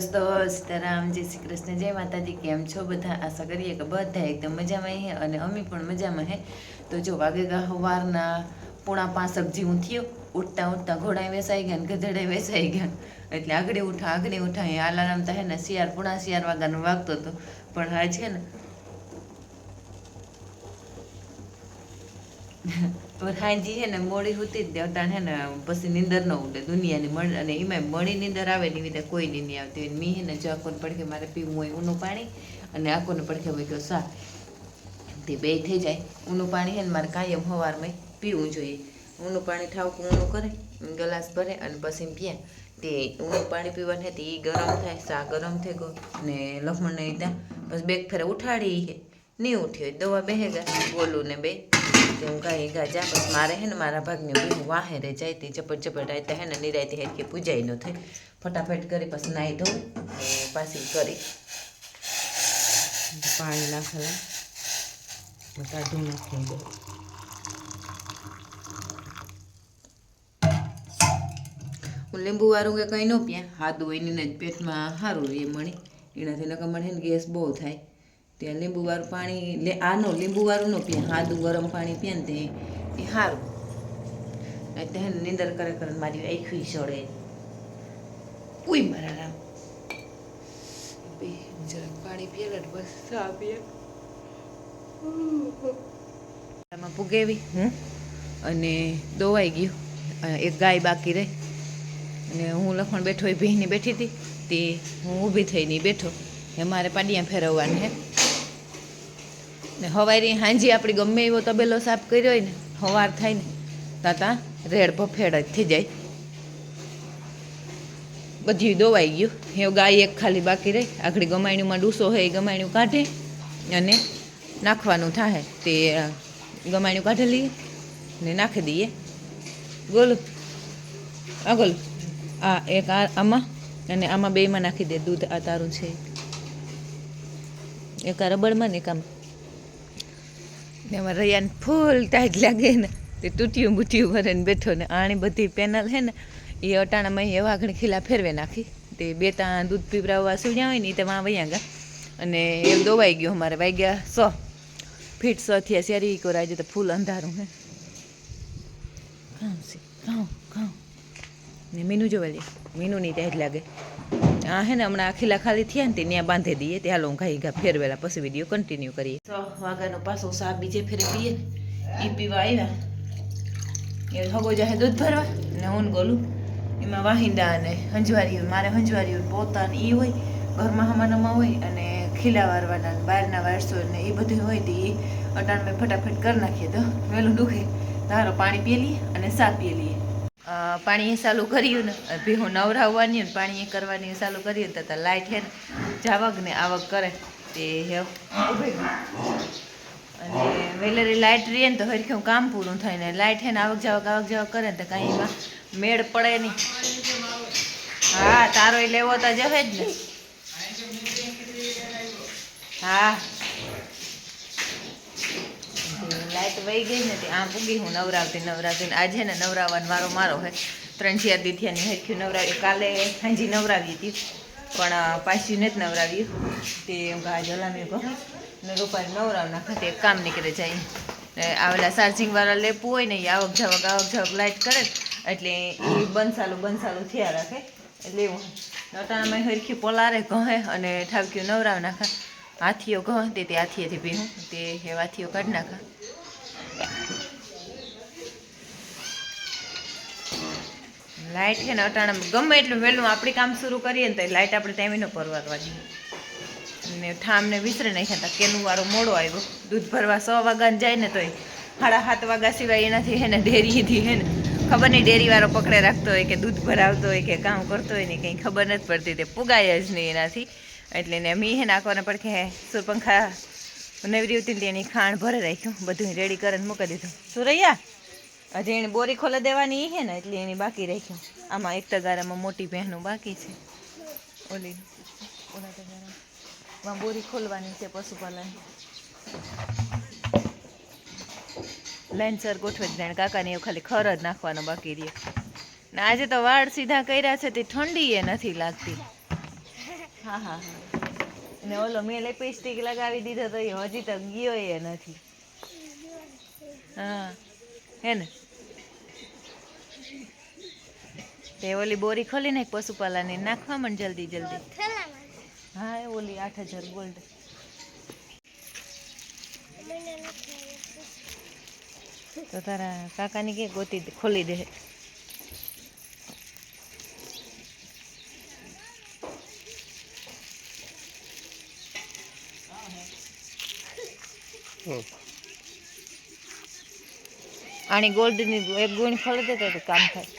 દોસ્તો, સીતારામ, જય શ્રી કૃષ્ણ, જય માતાજી, કેમ છો બધા? આશા કરીએ કે બધા એકદમ મજામાં હે અને અમે પણ મજામાં હે. તો જો વાગે સવારના પૂણા પાંચ સબ્જી થયું, ઉઠતા ઉઠતા ઘોડાએ વેસાઈ ગયા ને ગધેડા વેસાઈ ગયા. એટલે આગળ ઉઠા આગળ ઉઠા એ અલાર્મ તો હે ને શિયાર પૂણા શિયાર વાગ્યાનો વાગતો હતો. પણ હા, છે ને હાંજી છે ને, મોડી સુતી જ અટાણ હે ને, પછી નીંદર ન ઉડે, દુનિયાની મળ, અને એમાં મળી નીંદર આવે ને એવી રીતે કોઈ નહીં આવતી હોય. મી છે ને, જો પડખે મારે પીવું હોય ઊનું પાણી, અને આખોને પડખે હોય ગયો સા તે બે થઈ જાય. ઊનું પાણી છે ને, મારે કાયમ સવારમાં પીવું જોઈએ. ઊનું પાણી ઠાવકું, ઊનું કરે, ગ્લાસ ભરે, અને પછી પીએ તે ઊનું પાણી પીવાનું તે એ ગરમ થાય સા ગરમ થઈ ગયો, ને લખમણને ત્યાં બસ બેગ ફેરે ઉઠાડી નહીં ઉઠી હોય, દવા બેહે ગયા બોલું ને બે. તે હું કાંઈ ગાજા બસ મારે હે ને મારા ભાગને હું વાહે રે જાય તે ચપટ ચપટ આવી હે ને નિરાયતી હેર કે પૂજાઈ ન થાય ફટાફટ કરી પછી નાહી ધોઉં પાછી કરી. પાણી નાખેલા કાઢું નાખી. દઉં હું લીંબુ વાળું કે કંઈ ન પીયા હાદું એની જ પેટમાં સારું રહે મણી. એનાથી નકર મને ગેસ બહુ થાય. ત્યાં લીંબુવાળું પાણી લે આનો લીંબુવાળું ન પીએ સાદું ગરમ પાણી પીએ ને તે એ સારું એટલે હે નીંદર કરે કરે મારી આખી સડે ઉઈ મારા રામ. બે જરાક પાણી પીએ બસ ચા પીએ. આમાં પુગેવી હું અને દોવાઈ ગયું. એક ગાય બાકી રહી. અને હું લખણ બેઠો એ ભીની બેઠી હતી. તે હું ઊભી થઈને બેઠો. એ મારે પાડિયા ફેરવવાનું હે. ને હવારી હાંજી આપણી ગમે એવો તબેલો સાફ કર્યો હોય ને, હવાર થાય ને, તાતા રેડ ભફેડ જ થઈ જાય. બધી દોવાઈ ગયું. એ ગાય એક ખાલી બાકી રહી. આખડી ગમાણીમાં ડૂસો હોય એ ગમાયણું કાઢે અને નાખવાનું થાય તે ગમાણ્યું કાઢી લઈએ ને નાખી દઈએ. ગોલ, આ ગોલું. આ એક આમાં અને આમાં બેમાં નાખી દે. દૂધ આ તારું છે. એક આ રબડમાં ને એક આમાં. ને એમાં રૈયાને ફૂલ ટાઈટ લાગે ને. તે તૂટ્યું બૂટ્યું ભરીને બેઠો ને. આણી બધી પેનલ હે ને, એ અટાણામાં એવા ઘણી ખીલા ફેરવે નાખી. તે બે ત્યાં દૂધ પીવડાવવા સુણ્યા હોય ને એ તેમાં વૈયા ગયા. અને એ દોવાઈ ગયો અમારે. વાગ્યા સો. ફીટ સો થયા શેરી કોરાય તો ફૂલ અંધારું હે. ઘાઉં છે. ઘાઉં ખાઉં ને મીનું જોવા લે. મીનુની ટાઈટ લાગે. આ હે ને હમણાં ખીલા ખાલી થયા ને તે ત્યાં બાંધી દઈએ, તે હાલો ઘાઈ ઘા ફેરવેલા પછી વીડિયો કન્ટિન્યુ કરીએ. સો વાગાનો પાછો સા બીજે ફેરે પીએ. એ પીવા આવ્યા એ હગો જાહે દૂધ ભરવા ને હું ગોલું. એમાં વાહિંદા અને હંજવારીઓ, મારે હંજવારીઓ પોતા ને એ હોય, ઘરમાં હમાનામાં હોય અને ખીલા વારવાના બહારના વારસો ને એ બધું હોય તો એ અટાણ મેં ફટાફટ કરી નાખીએ. તો વહેલું દુખે. ધારો પાણી પીએ લઈએ અને સા પી લઈએ. પાણી ચાલુ કર્યું ને ભીહું નવરાવવાની ને પાણી કરવાની ચાલુ કર્યું તો લાઇટ હે ને, જાવક ને આવક કરે, તે હેવ અને વેલરી લાઇટ રહે ને, તો હરખું કામ પૂરું થાય ને લાઇટ હે ને, આવક જાવક આવક જાવક કરે ને, તો કાંઈ એમાં મેળ પડે નહીં. હા, તારો એ લેવો તો જવે જ ને. હા. લાઇટ વહી ગઈ ને તે આમ પૂગી હું નવરાવતી નવરાવતી આજે ને નવરાવવાનો વારો મારો હોય ત્રણ ચાર દીથિયાની હરખ્યું નવરાવી. કાલે હાંજી નવરાવી હતી પણ અ, ને જ નવરાવ્યું તે કહા જલામી કહો. ને રૂપાની નવરાવ નાખે તે કામ નીકળે જાય. આવેલા ચાર્જિંગવાળા લેપું હોય ને એ આવક જાવક આવક જાવક લાઇટ કરે. એટલે એ બંસાલું બંસાલું થયા રાખે. એટલે એવું. નટાણામાં હરખી પોલારે કહે અને ઠાવક્યું નવરાવ નાખે હાથીઓ કહે તે તે હાથીએથી ભીનું તે હે હાથીઓ કાઢી નાખે. લાઇટ છે ને અટાણા ગમે એટલું વહેલું આપણે કામ શરૂ કરીએ ને તો લાઇટ આપણે ટાઈમે ન પરવારવા દઈએ. ને ઠામને વિસરે નાખ્યા હતા કેનું વાળો મોડો આવ્યો. દૂધ ભરવા સો વાગ્યાને જાય ને તોય સાડા સાત વાગ્યા સિવાય એનાથી હે ને ડેરીથી હે ને ખબર નહીં ડેરીવાળો પકડે રાખતો હોય કે દૂધ ભરાવતો હોય કે કામ કરતો હોય ને કંઈ ખબર નથી પડતી તે પુગાય જ નહીં એનાથી. એટલે ને મી હે નાખવાના હે સુરપંખા નવરી હતી એની ખાણ ભરે રાખ્યું. બધું રેડી કરીને મૂકી દીધું. સુરૈયા હજી એને બોરી ખોલે દેવાની છે ને, એટલે એની બાકી રાખ્યું આમાં એક તગારામાં મોટી બહેનું બાકી છે. ઓલી, ઓલા તગારામાં. બોરી ખોલવાની છે પશુપાલન. લેન્સર ગોઠવે જ જાણે કાકાને એવું ખાલી ખર જ નાખવાનો બાકી રહ્યો. ને આજે તો વાળ સીધા કર્યા છે, તે ઠંડી એ નથી લાગતી. હા હા હા. ને ઓલો મેં લિપસ્ટિક લગાવી દીધો તો એ હજી તો ગયો એ નથી. હા, હે ને? તે ઓલી બોરી ખોલી નાખ પશુપાલાની નાખવા મને જલ્દી જલ્દી. હા, એ ઓલી આઠ હજાર ગોલ્ડ તો તારા કાકાની કે ગોતી ખોલી દે. આની ગોલ્ડની એક ગુણ ખોલી દે તો કામ થાય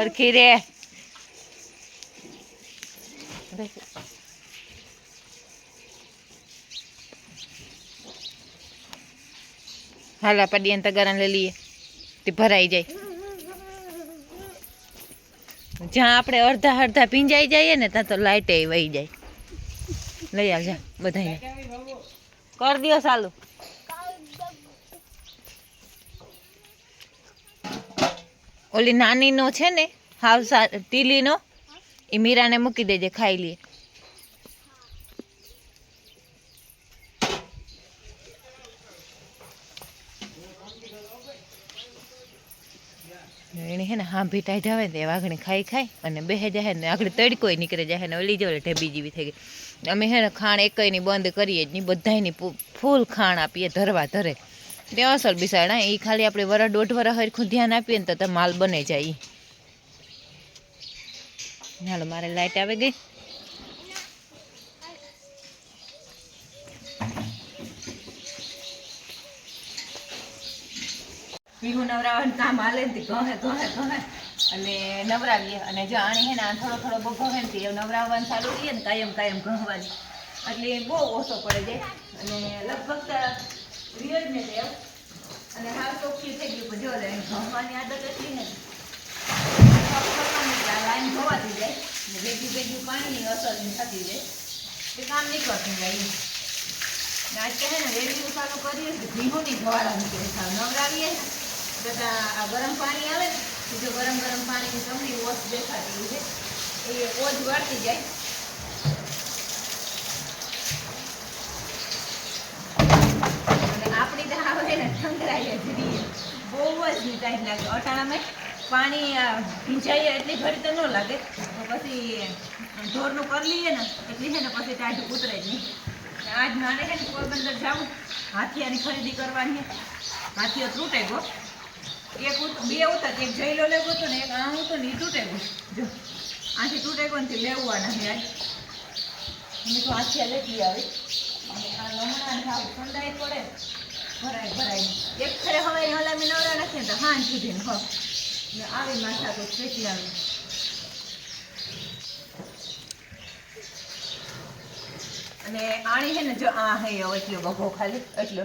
હરખી રે. હાલા પડી એને તગારા લઈ લઈએ. તે ભરાઈ જાય. જ્યાં આપણે અડધા અડધા ભીંજાઈ જઈએ ને ત્યાં તો લાઇટે વહી જાય. લઈ આવજા બધા કર દિયો ચાલુ ઓલી નાનીનો છે ને હાવ ટીલીનો, એ મીરાને મૂકી દેજે, ખાઈ લે. એને હે ને હાંભી ટાઈ જાવે ને વાઘણી ખાઈ ખાઈ અને બે જાય ને, આગળ તડકોય નીકળે જાય ને, ઓલી જો ઢેબી જેવી થઈ ગઈ. અમે હે ને ખાણ એકયની બંધ કરીએ જ નહીં, બધાયની ફૂલ ખાણ આપીએ, ધરવા ધરે. અસલ બિસાડા, એ ખાલી આપણે વરસ દોઢ વરસ હરખું ધ્યાન આપીએ ને તો માલ બને જાય હાલો, મારે લાઇટ આવી ગઈ. પીહું નવરાવાનું કામ હાલે ને ઘહે ઘહે ઘહે અને નવરાવીએ. અને જો આણી હે ને આ થોડો થોડો ઘહે ને તે નવરાવવાનું ચાલુ રહીએ ને કાયમ કાયમ ગમવાની એટલે બહુ ઓછો પડે છે અને લગભગ રિયલ ને તે અને હાલ ચોખ્ખી થઈ ગયું, પણ જો લે ઘહવાની આદત એટલી ને લાઈન ધોવાતી જાય, ને ભેગી ભેગી પાણીની અસર થતી જાય. તે કામ નહીં. કરતું જાય નાચે હે ને વેલી ચાલુ કરીએ ભીનું નહીં ધોવાડા મૂકે સાવ નવરાવીએ બધા આ ગરમ પાણી આવે ને જો ગરમ ગરમ પાણીની તમને ઓછ દેખાતી છે, એ ઓછ વાળતી જાય અને આવે ને ઠંકરાઈએ જરીએ. બહુ જ લાગે. અટાણામાં પાણી ભીંજાઈએ એટલી ઘડી તો ન લાગે. તો પછી ઢોરનું કરી લઈએ ને, એટલી છે ને પછી ટાઢું ઉતરે જ નહીં. આજ મારે છે ને પોરબંદર જાવું. હાથિયાની ખરીદી કરવાની છે. હાથીઓ તૂટે ગયો. એક બે ઉતર, એક જઈલો લેવો હતો ને, એક આ હું તો નહીં તૂટે ગો જો, આથી તૂટે ગયો ને લેવવાના છે આજ. મેં તો હાથિયા લેતી આવી. અને આ લમણાને સાવ ઠંડાઈ પડે. ભરાય ભરાય. એક ખરે હવે હલામી નવરા નથી તો હાન સુધી ને આવી માથા આવી અને આણી છે ને જો આ હે એટલો બગો ખાલી એટલો.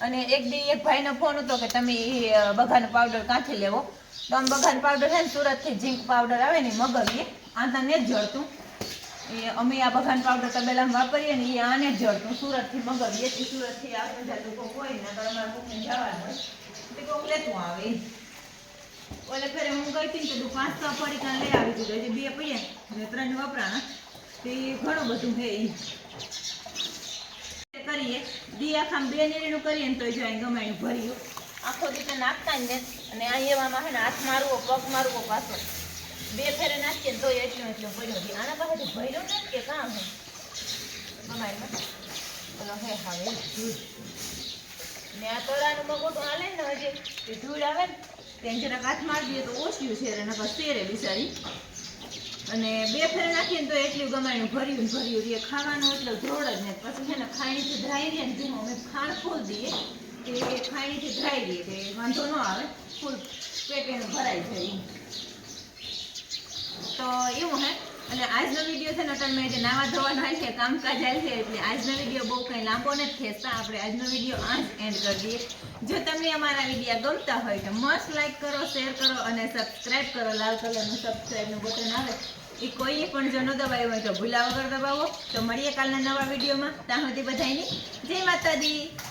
અને એક દી એક ભાઈનો ફોન હતો કે તમે એ અ, બગાનો પાવડર કાંથી લેવો? તો આમ બગાનો પાવડર છે ને સુરતથી ઝીંક પાવડર આવે ને ઈ મગાવીએ ને જ જળતું. એ અમે આ બગાન પાવડર તબેલામાં વાપરીએ ને એ આને જ જળતું, સુરતથી મગાવીએ તે સુરતથી આ બધા લોકો હોય ને, તો અમારે કોકને જવાનું હોય. તે કોક લેતું આવે. ઓલે ફેરે હું ગઈ હતી ને તો પાંચ છ પડીકા લઈ આવી તું હજી બે પૈયા ને ત્રણ વપરાણા. તે ઘણું બધું એ કરીએ. દી આખામ બે નીરીનું કરીએ ને તો જો અહીં ગમાઈને ભર્યું. આખો દી નાખતા ને. અને અહીં એવામાં હાથ મારવો, પગ મારવો પાછો. બે ફેરે નાખીએ ને તોય એટલો એટલો ભર્યો આના પાસેથી ભર્યો નથી કે કાં હે? અમારે હે, હવે ધૂળ. ને આ તળાનું હાલે ને હજી એ ધૂળ આવે ને તેને જરાક હાથ મારી દઈએ તો ઓછ્યું છે એના પાસે તેરે બિચારી. અને બે ફેર નાખીએ ને તો એટલું ગમાયું ભર્યું ભર્યું રહીએ ખાવાનું એટલો ધોળ જ ને પછી છે ને ખાણીથી ધ્રાઈ રહીએ ને જેમાં અમે ખાણ ફૂલ દઈએ, તે ખાણીથી ધ્રાઈ દઈએ તે વાંધો ન આવે. ફૂલ પેટ ભરાઈ જાય. તો એવું હે. અને આજનો વીડિયો છે ને અટલ જે નાવા ધોવાનો હોય છે, કામકાજ આવે છે, એટલે આજનો વીડિયો બહુ કંઈ લાંબો નથી ખેંચતા. આપણે આજનો વીડિયો આ જ એન્ડ કરી દઈએ. જો તમને અમારા વિડીયા ગમતા હોય તો મસ્ત લાઈક કરો શેર કરો અને સબસ્ક્રાઈબ કરો. લાલ કલરનું સબસ્ક્રાઈબનું બટન આવે. એ કોઈએ પણ જો ન દબાવ્યું હોય તો ભૂલા વગર દબાવો. તો મળીએ કાલના નવા વિડીયોમાં ત્યાં સુધી બધાની જય માતાજી.